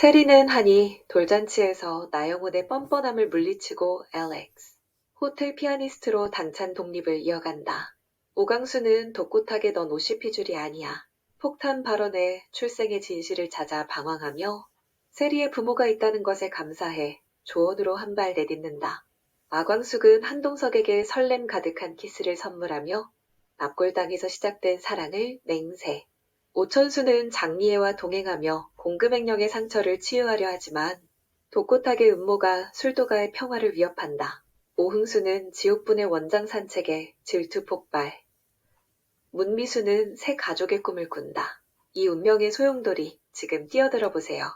세리는 하니 돌잔치에서 나영훈의 뻔뻔함을 물리치고 LX. 호텔 피아니스트로 당찬 독립을 이어간다. 오강수는 독고하게 넌 오시피줄이 아니야. 폭탄 발언에 출생의 진실을 찾아 방황하며 세리의 부모가 있다는 것에 감사해 조언으로 한 발 내딛는다. 마광숙은 한동석에게 설렘 가득한 키스를 선물하며 납골당에서 시작된 사랑을 맹세. 오천수는 장미애와 동행하며 공금행령의 상처를 치유하려 하지만 독고탁의 음모가 술도가의 평화를 위협한다. 오흥수는 지옥분의 원장 산책에 질투 폭발. 문미수는 새 가족의 꿈을 꾼다. 이 운명의 소용돌이 지금 뛰어들어 보세요.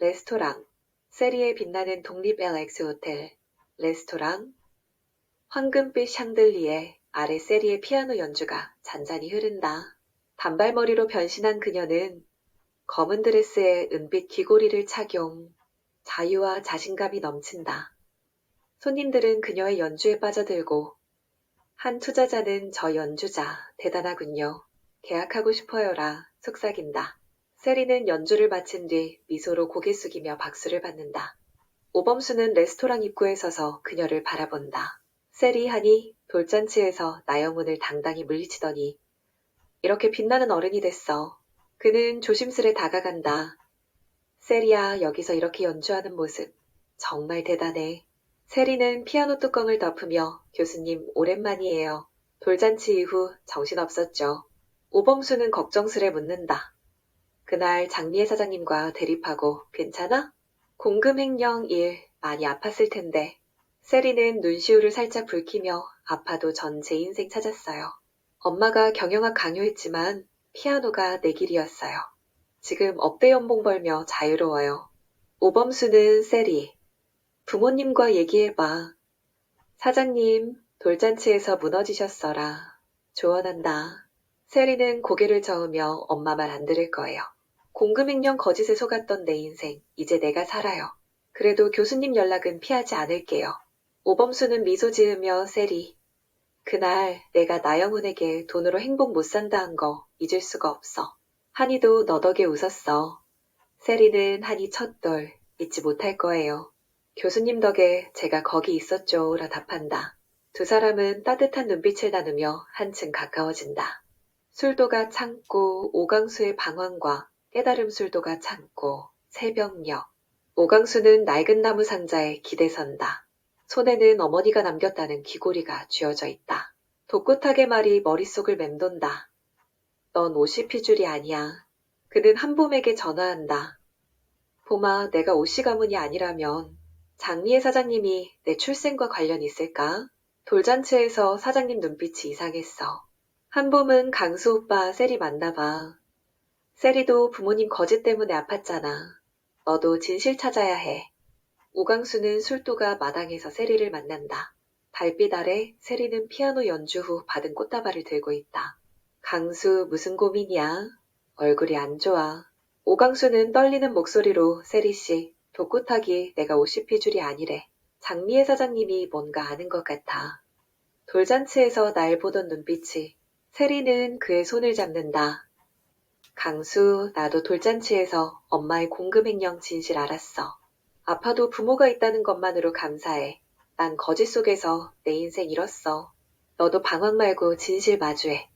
레스토랑, 세리에 빛나는 독립 LX 호텔, 레스토랑, 황금빛 샹들리에 아래 세리의 피아노 연주가 잔잔히 흐른다. 단발머리로 변신한 그녀는 검은 드레스에 은빛 귀고리를 착용, 자유와 자신감이 넘친다. 손님들은 그녀의 연주에 빠져들고 한 투자자는 저 연주자 대단하군요. 계약하고 싶어요라 속삭인다. 세리는 연주를 마친 뒤 미소로 고개 숙이며 박수를 받는다. 오범수는 레스토랑 입구에 서서 그녀를 바라본다. 세리 하니 돌잔치에서 나영훈을 당당히 물리치더니 이렇게 빛나는 어른이 됐어. 그는 조심스레 다가간다. 세리야, 여기서 이렇게 연주하는 모습 정말 대단해. 세리는 피아노 뚜껑을 덮으며 교수님 오랜만이에요. 돌잔치 이후 정신없었죠. 오범수는 걱정스레 묻는다. 그날 장미애 사장님과 대립하고 괜찮아? 공금행령 일 많이 아팠을 텐데. 세리는 눈시울을 살짝 붉히며 아파도 전 제 인생 찾았어요. 엄마가 경영학 강요했지만 피아노가 내 길이었어요. 지금 억대 연봉 벌며 자유로워요. 오범수는 세리. 부모님과 얘기해봐. 사장님, 돌잔치에서 무너지셨어라. 조언한다. 세리는 고개를 저으며 엄마 말 안 들을 거예요. 공금행령 거짓에 속았던 내 인생, 이제 내가 살아요. 그래도 교수님 연락은 피하지 않을게요. 오범수는 미소 지으며 세리. 그날 내가 나영훈에게 돈으로 행복 못 산다 한 거 잊을 수가 없어. 한이도 너 덕에 웃었어. 세리는 한이 첫돌 잊지 못할 거예요. 교수님 덕에 제가 거기 있었죠. 라 답한다. 두 사람은 따뜻한 눈빛을 나누며 한층 가까워진다. 술도가 참고 오강수의 방황과 깨달음 술도가 참고 새벽녘. 오강수는 낡은 나무 상자에 기대선다. 손에는 어머니가 남겼다는 귀고리가 쥐어져 있다. 독구탁의 말이 머릿속을 맴돈다. 넌 오시피줄이 아니야. 그는 한봄에게 전화한다. 봄아, 내가 오씨 가문이 아니라면 장미애 사장님이 내 출생과 관련 있을까? 돌잔치에서 사장님 눈빛이 이상했어. 한봄은 강수 오빠 세리 만나봐. 세리도 부모님 거짓 때문에 아팠잖아. 너도 진실 찾아야 해. 오강수는 술도가 마당에서 세리를 만난다. 달빛 아래 세리는 피아노 연주 후 받은 꽃다발을 들고 있다. 강수 무슨 고민이야? 얼굴이 안 좋아. 오강수는 떨리는 목소리로 세리씨, 독고타기 내가 오시피줄이 아니래. 장미애 사장님이 뭔가 아는 것 같아. 돌잔치에서 날 보던 눈빛이 세리는 그의 손을 잡는다. 강수, 나도 돌잔치에서 엄마의 공금행령 진실 알았어. 아파도 부모가 있다는 것만으로 감사해. 난 거짓 속에서 내 인생 잃었어. 너도 방황 말고 진실 마주해.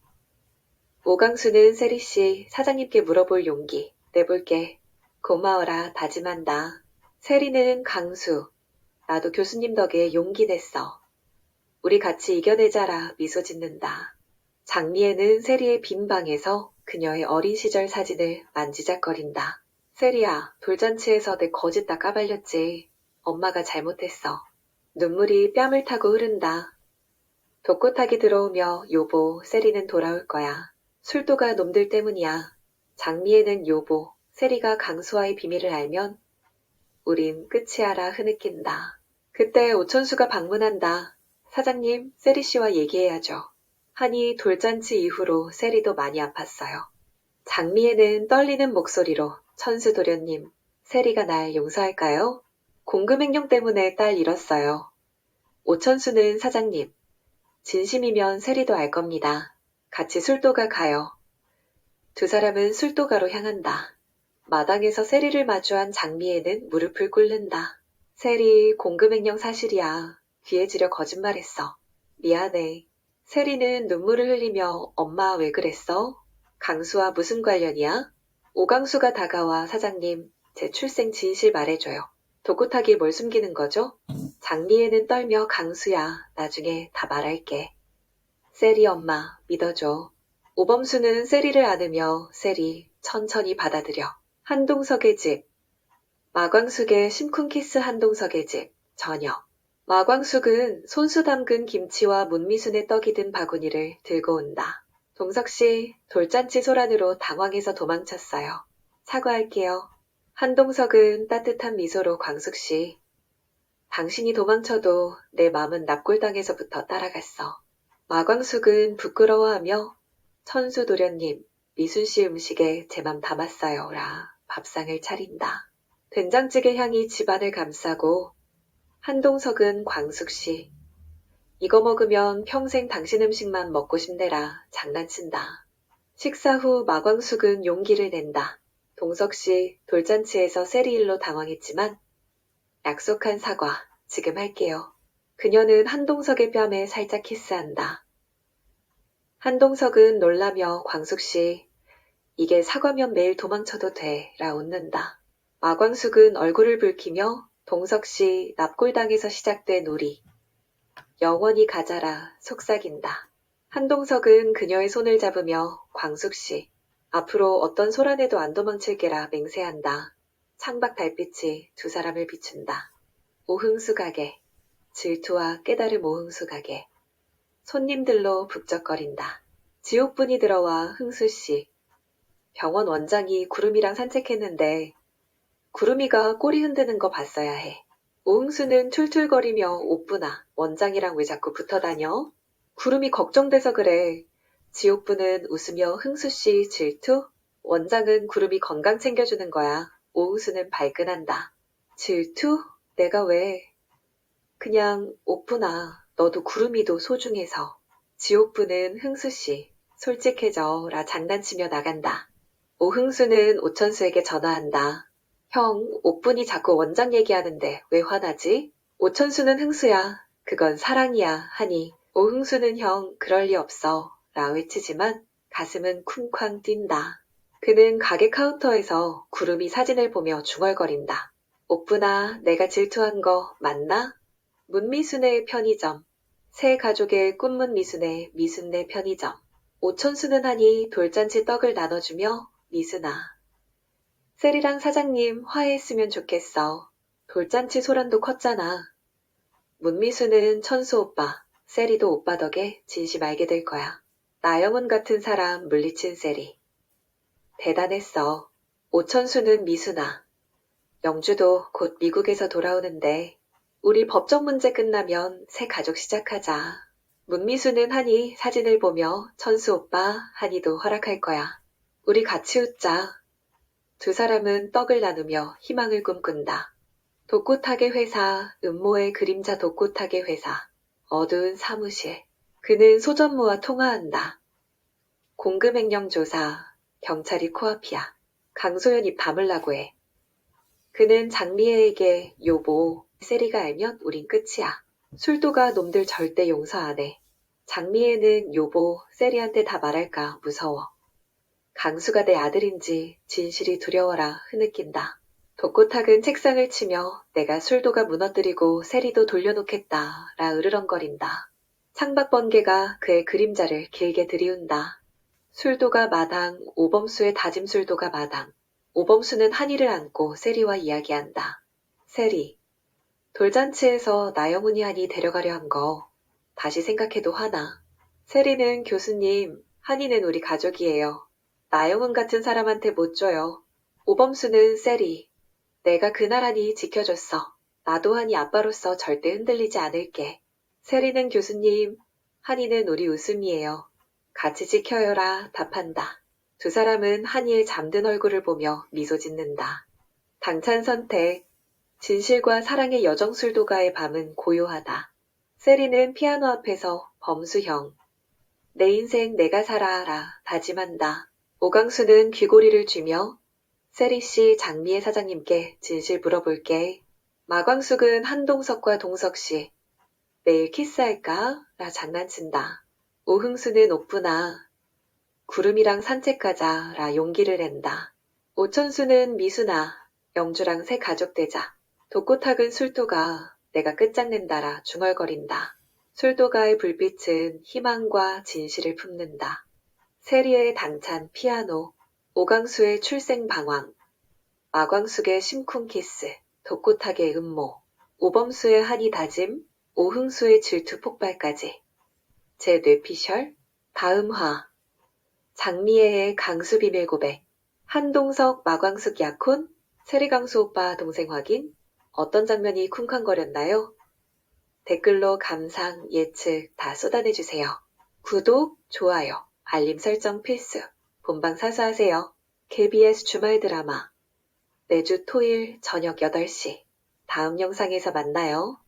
오강수는 세리 씨 사장님께 물어볼 용기 내볼게. 고마워라 다짐한다. 세리는 강수. 나도 교수님 덕에 용기 냈어. 우리 같이 이겨내자라 미소 짓는다. 장미애는 세리의 빈 방에서 그녀의 어린 시절 사진을 만지작거린다. 세리야, 돌잔치에서 내 거짓 다 까발렸지. 엄마가 잘못했어. 눈물이 뺨을 타고 흐른다. 독고탁이 들어오며 요보, 세리는 돌아올 거야. 술도가 놈들 때문이야. 장미애는 요보, 세리가 강수와의 비밀을 알면 우린 끝이야라 흐느낀다. 그때 오천수가 방문한다. 사장님, 세리 씨와 얘기해야죠. 하니 돌잔치 이후로 세리도 많이 아팠어요. 장미애는 떨리는 목소리로 천수 도련님, 세리가 날 용서할까요? 공금행령 때문에 딸 잃었어요. 오천수는 사장님, 진심이면 세리도 알 겁니다. 같이 술도가 가요. 두 사람은 술도가로 향한다. 마당에서 세리를 마주한 장미애는 무릎을 꿇는다. 세리, 공금횡령 사실이야. 귀에 지려 거짓말했어. 미안해. 세리는 눈물을 흘리며 엄마 왜 그랬어? 강수와 무슨 관련이야? 오강수가 다가와 사장님, 제 출생 진실 말해줘요. 도구타기 뭘 숨기는 거죠? 장미애는 떨며 강수야, 나중에 다 말할게. 세리 엄마, 믿어줘. 오범수는 세리를 안으며 세리, 천천히 받아들여. 한동석의 집. 마광숙의 심쿵 키스 한동석의 집. 저녁. 마광숙은 손수 담근 김치와 문미순의 떡이 든 바구니를 들고 온다. 동석 씨, 돌잔치 소란으로 당황해서 도망쳤어요. 사과할게요. 한동석은 따뜻한 미소로 광숙 씨. 당신이 도망쳐도 내 맘은 납골당에서부터 따라갔어. 마광숙은 부끄러워하며 천수 도련님, 미순 씨 음식에 제 맘 담았어요. 라 밥상을 차린다. 된장찌개 향이 집안을 감싸고 한동석은 광숙 씨. 이거 먹으면 평생 당신 음식만 먹고 싶네라 장난친다. 식사 후 마광숙은 용기를 낸다. 동석 씨 돌잔치에서 세리일로 당황했지만 약속한 사과 지금 할게요. 그녀는 한동석의 뺨에 살짝 키스한다. 한동석은 놀라며 광숙 씨 이게 사과면 매일 도망쳐도 돼라 웃는다. 마광숙은 얼굴을 붉히며 동석 씨 납골당에서 시작된 놀이. 영원히 가자라 속삭인다. 한동석은 그녀의 손을 잡으며 광숙 씨 앞으로 어떤 소란에도 안 도망칠 게라 맹세한다. 창밖 달빛이 두 사람을 비춘다. 오흥수 가게, 질투와 깨달음 오흥수 가게. 손님들로 북적거린다. 지옥분이 들어와 흥수 씨. 병원 원장이 구름이랑 산책했는데 구름이가 꼬리 흔드는 거 봤어야 해. 오흥수는 툴툴거리며 오쁘나 원장이랑 왜 자꾸 붙어 다녀? 구름이 걱정돼서 그래. 지옥분은 웃으며 흥수 씨 질투? 원장은 구름이 건강 챙겨주는 거야. 오흥수는 발끈한다. 질투? 내가 왜? 그냥 오쁘나 너도 구름이도 소중해서. 지옥분은 흥수 씨 솔직해져 라 장난치며 나간다. 오흥수는 오천수에게 전화한다. 형, 오뿐이 자꾸 원장 얘기하는데 왜 화나지? 오천수는 흥수야. 그건 사랑이야. 하니 오흥수는 형, 그럴 리 없어. 라 외치지만 가슴은 쿵쾅 뛴다. 그는 가게 카운터에서 구름이 사진을 보며 중얼거린다. 오쁘나 내가 질투한 거 맞나? 문미순의 편의점. 새 가족의 꿈문 미순의 미순네 편의점. 오천수는 하니 돌잔치 떡을 나눠주며 미순아. 세리랑 사장님 화해했으면 좋겠어. 돌잔치 소란도 컸잖아. 문미수는 천수 오빠, 세리도 오빠 덕에 진심 알게 될 거야. 나영훈 같은 사람 물리친 세리. 대단했어. 오천수는 미수나. 영주도 곧 미국에서 돌아오는데 우리 법정 문제 끝나면 새 가족 시작하자. 문미수는 하니 사진을 보며 천수 오빠, 하니도 허락할 거야. 우리 같이 웃자. 두 사람은 떡을 나누며 희망을 꿈꾼다. 독고타게 회사, 음모의 그림자 독고타게 회사, 어두운 사무실. 그는 소전무와 통화한다. 공금횡령 조사, 경찰이 코앞이야. 강소연이 밤을라고 해. 그는 장미애에게 요보, 세리가 알면 우린 끝이야. 술도가 놈들 절대 용서 안 해. 장미애는 요보, 세리한테 다 말할까 무서워. 강수가 내 아들인지 진실이 두려워라 흐느낀다. 독고탁은 책상을 치며 내가 술도가 무너뜨리고 세리도 돌려놓겠다 라 으르렁거린다. 창밖 번개가 그의 그림자를 길게 들이운다. 술도가 마당, 오범수의 다짐 술도가 마당. 오범수는 한이를 안고 세리와 이야기한다. 세리, 돌잔치에서 나영훈이 한이 데려가려 한 거 다시 생각해도 화나. 세리는 교수님, 한이는 우리 가족이에요. 나영훈 같은 사람한테 못 줘요. 오범수는 세리. 내가 그나란히 지켜줬어. 나도 한이 아빠로서 절대 흔들리지 않을게. 세리는 교수님, 한이는 우리 웃음이에요. 같이 지켜요라 답한다. 두 사람은 한이의 잠든 얼굴을 보며 미소 짓는다. 당찬 선택. 진실과 사랑의 여정술도가의 밤은 고요하다. 세리는 피아노 앞에서 범수형. 내 인생 내가 살아라 다짐한다. 오강수는 귀고리를 쥐며 세리 씨 장미애 사장님께 진실 물어볼게. 마광숙은 한동석과 동석 씨. 내일 키스할까? 라 장난친다. 오흥수는 오쁘나. 구름이랑 산책 가자. 라 용기를 낸다. 오천수는 미수나. 영주랑 새 가족 되자. 독고탁은 술도가. 내가 끝장낸다라 중얼거린다. 술도가의 불빛은 희망과 진실을 품는다. 세리의 당찬 피아노. 오강수의 출생 방황. 마광숙의 심쿵 키스. 독고탁의 음모. 오범수의 한이 다짐. 오흥수의 질투 폭발까지. 제 뇌피셜. 다음화. 장미애의 강수 비밀 고백. 한동석 마광숙 약혼. 세리강수 오빠 동생 확인. 어떤 장면이 쿵쾅거렸나요? 댓글로 감상, 예측 다 쏟아내주세요. 구독, 좋아요, 알림 설정 필수. 본방 사수하세요. KBS 주말 드라마. 매주 토일 저녁 8시. 다음 영상에서 만나요.